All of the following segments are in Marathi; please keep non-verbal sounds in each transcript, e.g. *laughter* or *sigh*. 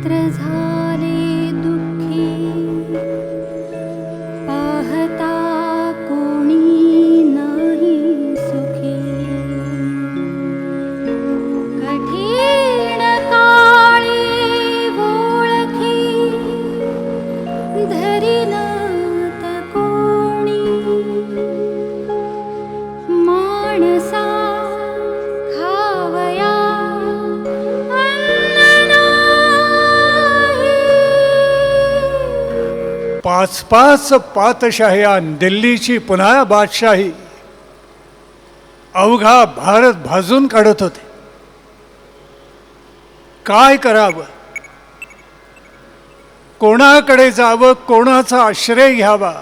नेत्र पाच पाच पातशाह्या दिल्लीची पुन्हा बादशाही. अवघा भारत भाजून काढत होते. काय करावं? कोणाकडे जावं? कोणाचा आश्रय घ्यावा?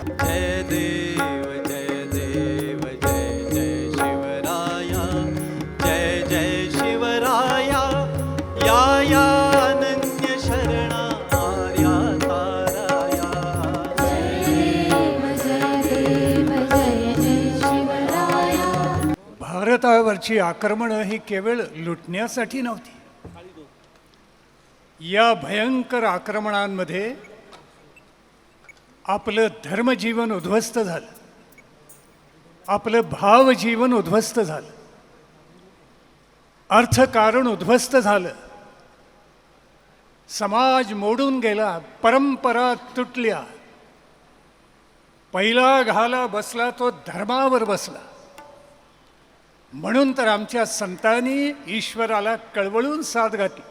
भारतावरची आक्रमणं ही केवळ लुटण्यासाठी नव्हती. या भयंकर आक्रमणांमध्ये आपलं धर्मजीवन उद्ध्वस्त झालं. आपलं भावजीवन उद्ध्वस्त झालं. अर्थकारण उद्ध्वस्त झालं. समाज मोडून गेला परंपरा तुटल्या. पहिला घाला बसला तो धर्मावर बसला. म्हणून तर आमच्या संतांनी ईश्वराला कळवळून साथ घातली.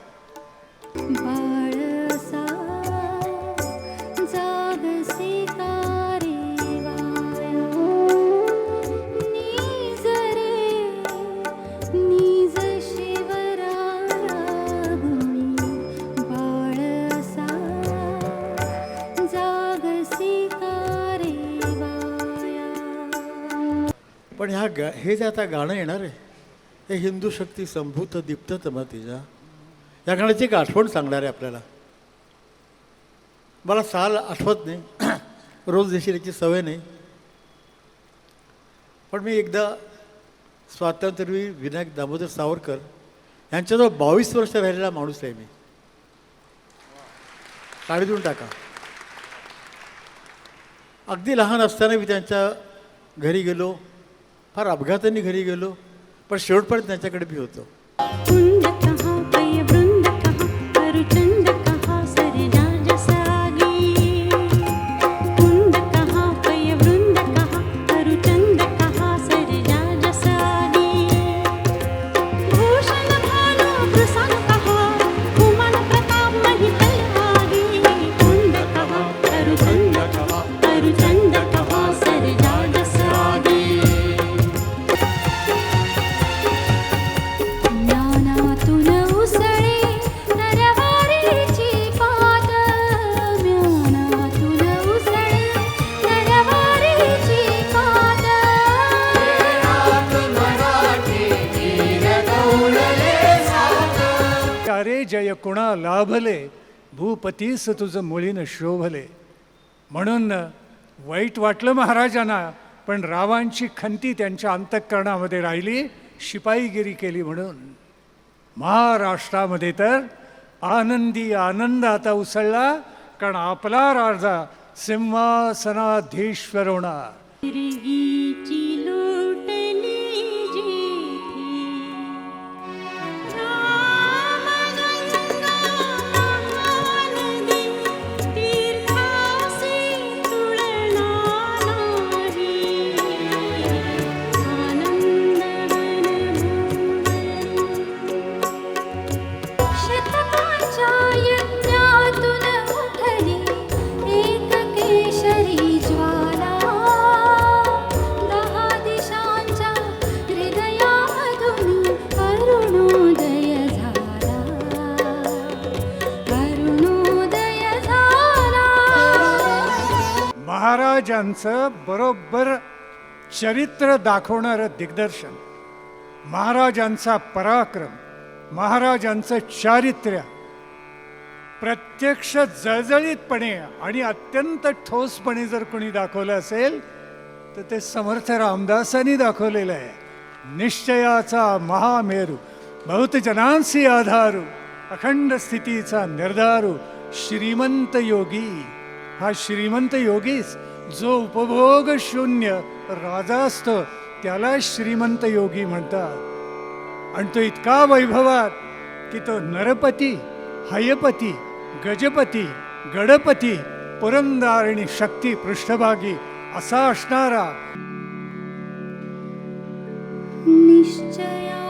पण ह्या गा हे जे आता गाणं येणार आहे हे हिंदू शक्ती संभूत दीप्त तमतीच्या या गाण्याची एक आठवण सांगणार आहे आपल्याला. मला साल आठवत नाही *clears throat* रोज देशील याची सवय नाही. पण मी एकदा स्वातंत्र्यवीर विनायक दामोदर सावरकर यांच्याजवळ बावीस वर्ष राहिलेला माणूस आहे मी. काळी देऊन टाका. अगदी लहान असताना मी त्यांच्या घरी गेलो. फार अपघाताने घरी गेलो पण शेवटपर्यंत त्यांच्याकडे बी होतो. अरे जय कुणा लाभले भूपतीस तुझं मुळीनं शोभले. म्हणून वाईट वाटलं महाराजांना पण रावांची खंती त्यांच्या अंतःकरणामध्ये राहिली शिपाईगिरी केली म्हणून. महाराष्ट्रामध्ये तर आनंदी आनंद आता उसळला कारण आपला राजा सिंहासनाधीश्वर होणार. महाराजांचं बरोबर चरित्र दाखवणारं दिग्दर्शन महाराजांचा पराक्रम महाराजांचं चारित्र्य प्रत्यक्ष जळजळीतपणे आणि अत्यंत ठोसपणे जर कोणी दाखवलं असेल तर ते समर्थ रामदासांनी दाखवलेलं आहे. निश्चयाचा महामेरू बहुत जनांसी आधारू अखंड स्थितीचा निर्धारू श्रीमंत योगी. हा श्रीमंत योगीच जो उपभोग शून्य राजा असतो त्याला श्रीमंत योगी म्हणतात. आणि तो इतका वैभवात की तो नरपती हयपती गजपती गडपती पुरंदारिणी शक्ती पृष्ठभागी असा असणारा निश्चया